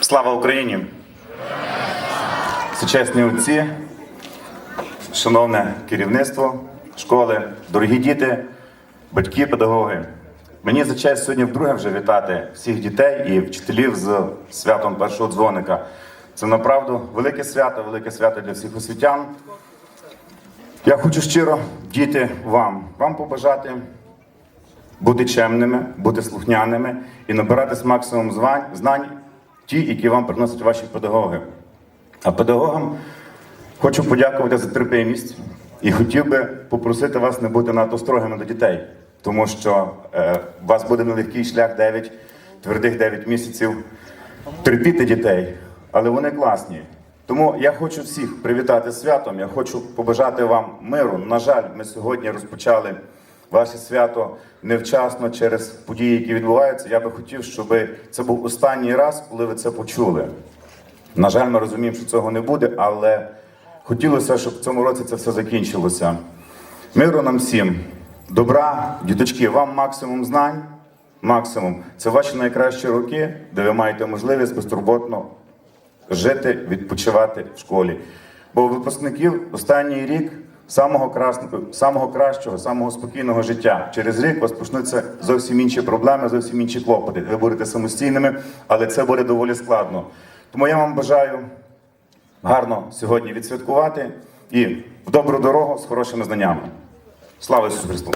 Слава Україні! Сучасні отці, шановне керівництво школи, дорогі діти, батьки, педагоги. Мені за честь сьогодні вдруге вже вітати всіх дітей і вчителів з святом першого дзвоника. Це направду велике свято, велике свято для всіх освітян. Я хочу щиро, діти, вам, вам побажати бути чемними, бути слухняними і набиратись максимум звань, знань, ті, які вам приносять ваші педагоги. А педагогам хочу подякувати за терпимість і хотів би попросити вас не бути надто строгими до дітей, тому що е, у вас буде нелегкий шлях 9, твердих 9 місяців терпіти дітей, але вони класні. Тому я хочу всіх привітати святом. Я хочу побажати вам миру. На жаль, ми сьогодні розпочали ваше свято невчасно через події, які відбуваються. Я би хотів, щоб це був останній раз, коли ви це почули. На жаль, ми розуміємо, що цього не буде, але хотілося, щоб в цьому році це все закінчилося. Миру нам всім, добра, діточки, вам максимум знань, максимум. Це ваші найкращі роки, де ви маєте можливість безтурботно жити, відпочивати в школі. Бо випускників останній рік самого красного, самого кращого, самого спокійного життя. Через рік у вас почнуться зовсім інші проблеми, зовсім інші клопоти. Ви будете самостійними, але це буде доволі складно. Тому я вам бажаю гарно сьогодні відсвяткувати і в добру дорогу з хорошими знаннями. Слава Ісусу Христу!